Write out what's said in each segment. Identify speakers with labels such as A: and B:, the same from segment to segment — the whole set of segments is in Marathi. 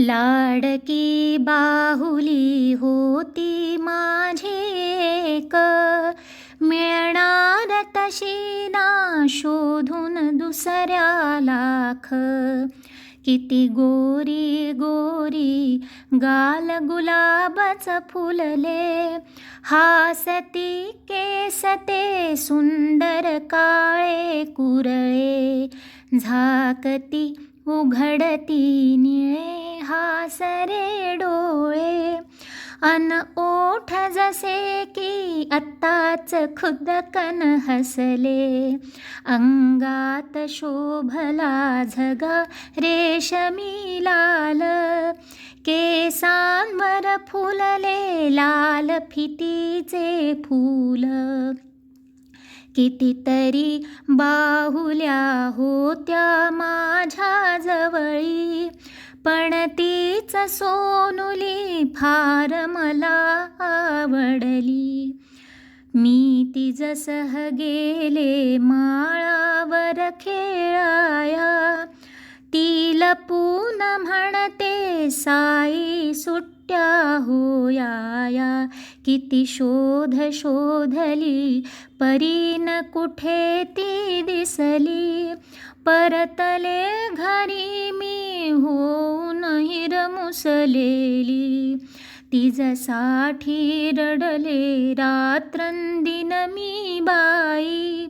A: लाडकी बाहुली होती माझी एक. मिळणार तशी ना शोधून दुसऱ्या लाख. किती गोरी गोरी गाल गुलाबच फुलले. हासती केसते सुंदर काळे कुरळे. झाकती उघडती निळे हासरे डोळे. अन ओठ जसे की आत्ताच खुदकन हसले. अंगात शोभला झगा रेशमी लाल. केसांवर फुलले लाल फितीचे फूल. कितीतरी बाहुल्या होत्या माझ्या पण तीच सोनुली फार मला आवडली. मी तिजसह गेले माळावर खेळाया. ती लपून म्हणते साई सुट्ट्या होयाया. किती शोध शोधली परीन कुठे ती दिसली. परतले घरी मी हो होऊन हिरमुसलेली तिजसाठी रडले रात्रंदिन मी बाई.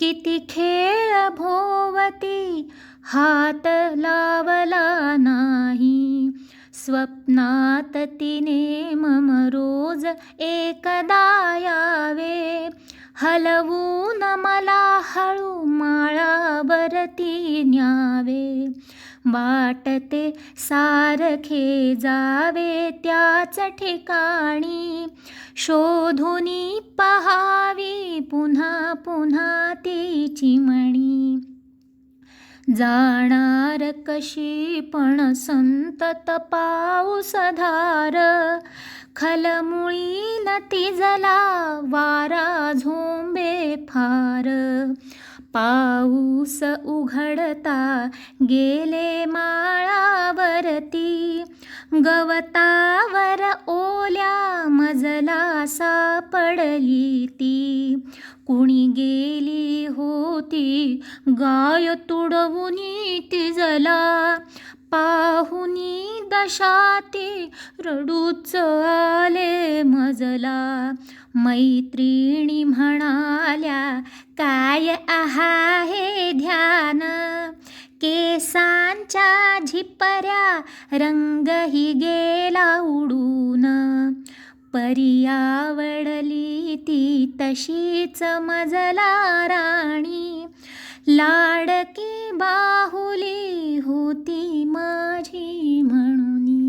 A: किती खेळ भोवती हात लावला नाही. स्वप्नात तिने मम रोज एकदा यावे. हलवून मला हळू माळावरती न्यावे. वाटते सारखे जावे त्याच ठिकाणी. शोधुनी पहावी पुन्हा पुन्हा ती चिमणी जाणार कशी पण संतत पाऊसधार खलमुळी नती तिजला वारा झोंबे फार. पाऊस उघडता गेले माळावरती. गवतावर ओल्या मजला सापडली ती. कुणी गेली होती गाय तुडवुनी तिजला. पाहुनी कशाती रडूच आले मजला. मैत्रिणी म्हणाल्या काय आहा हे ध्यान? केसांच्या झिपऱ्या रंगही गेला उडून. परियावडली ती तशीच मजला राणी. लाडकी बाहुली होती माझी म्हणून.